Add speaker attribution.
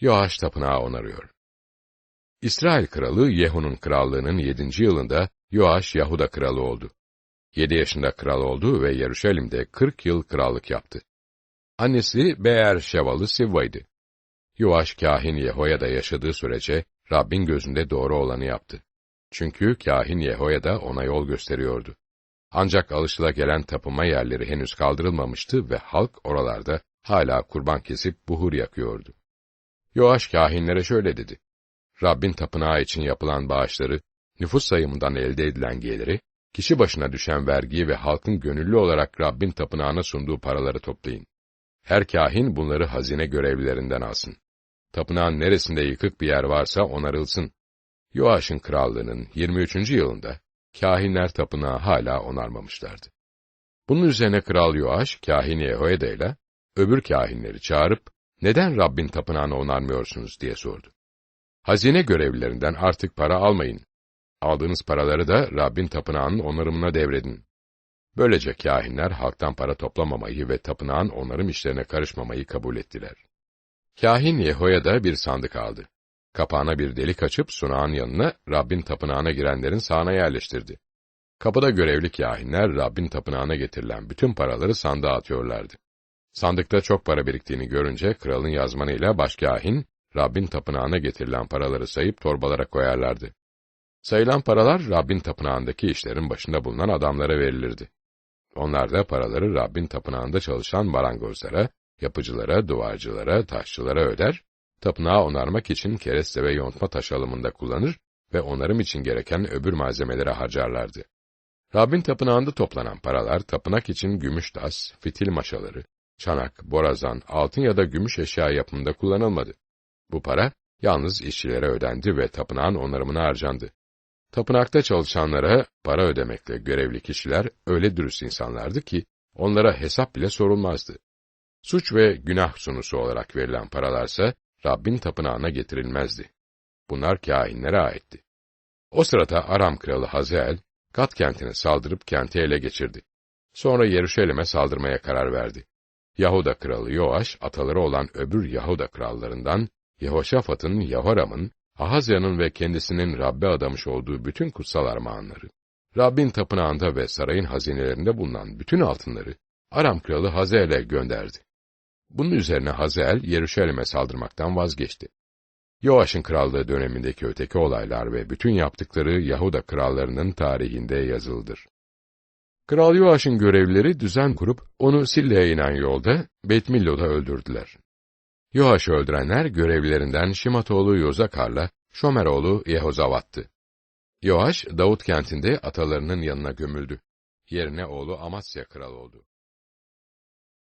Speaker 1: Yoaş tapınağı onarıyor. İsrail kralı Yehu'nun krallığının yedinci yılında Yoaş Yahuda kralı oldu. Yedi yaşında kral oldu ve Yeruşalim'de kırk yıl krallık yaptı. Annesi Beer Şevalı Sivva'ydı. Yoaş kahin Yehoya'da yaşadığı sürece Rabbin gözünde doğru olanı yaptı. Çünkü kahin Yehoya'da ona yol gösteriyordu. Ancak alışıla tapınma yerleri henüz kaldırılmamıştı ve halk oralarda hala kurban kesip buhur yakıyordu. Yoaş kahinlere şöyle dedi. Rabbin tapınağı için yapılan bağışları, nüfus sayımından elde edilen geliri, kişi başına düşen vergiyi ve halkın gönüllü olarak Rabbin tapınağına sunduğu paraları toplayın. Her kahin bunları hazine görevlilerinden alsın. Tapınağın neresinde yıkık bir yer varsa onarılsın. Yoaş'ın krallığının 23. yılında, kahinler tapınağı hala onarmamışlardı. Bunun üzerine Kral Yoaş, kahin Yehoyada ile öbür kahinleri çağırıp, neden Rabbin tapınağını onarmıyorsunuz diye sordu. Hazine görevlilerinden artık para almayın. Aldığınız paraları da Rabbin tapınağının onarımına devredin. Böylece kahinler halktan para toplamamayı ve tapınağın onarım işlerine karışmamayı kabul ettiler. Kahin Yehoyada bir sandık aldı. Kapağına bir delik açıp sunağın yanına Rabbin tapınağına girenlerin sağına yerleştirdi. Kapıda görevli kahinler Rabbin tapınağına getirilen bütün paraları sandığa atıyorlardı. Sandıkta çok para biriktiğini görünce kralın yazmanıyla başkahin, Rabbin tapınağına getirilen paraları sayıp torbalara koyarlardı. Sayılan paralar Rabbin tapınağındaki işlerin başında bulunan adamlara verilirdi. Onlar da paraları Rabbin tapınağında çalışan marangozlara, yapıcılara, duvarcılara, taşçılara öder, tapınağı onarmak için kereste ve yontma taş alımında kullanır ve onarım için gereken öbür malzemelere harcarlardı. Rabbin tapınağında toplanan paralar, tapınak için gümüş tas, fitil maşaları, çanak, borazan, altın ya da gümüş eşya yapımında kullanılmadı. Bu para, yalnız işçilere ödendi ve tapınağın onarımına harcandı. Tapınakta çalışanlara para ödemekle görevli kişiler öyle dürüst insanlardı ki, onlara hesap bile sorulmazdı. Suç ve günah sunusu olarak verilen paralarsa, Rabbin tapınağına getirilmezdi. Bunlar kahinlere aitti. O sırada Aram kralı Hazael, Gat kentine saldırıp kenti ele geçirdi. Sonra Yeruşalim'e saldırmaya karar verdi. Yahuda kralı Yoaş, ataları olan öbür Yahuda krallarından, Yehoşafat'ın, Yahoram'ın, Ahazya'nın ve kendisinin Rabbe adamış olduğu bütün kutsal armağanları, Rabbin tapınağında ve sarayın hazinelerinde bulunan bütün altınları, Aram kralı Hazael'e gönderdi. Bunun üzerine Hazael, Yeruşalim'e saldırmaktan vazgeçti. Yoaş'ın krallığı dönemindeki öteki olaylar ve bütün yaptıkları Yahuda krallarının tarihinde yazılıdır. Kral Yoaş'ın görevlileri düzen kurup onu Sille'ye inen yolda Betmillo'da öldürdüler. Yoaş'ı öldürenler görevlilerinden Şimatoğlu Yozakar'la Şomeroğlu Yehozavat'tı. Yoaş, Davut kentinde atalarının yanına gömüldü. Yerine oğlu Amasya kral oldu.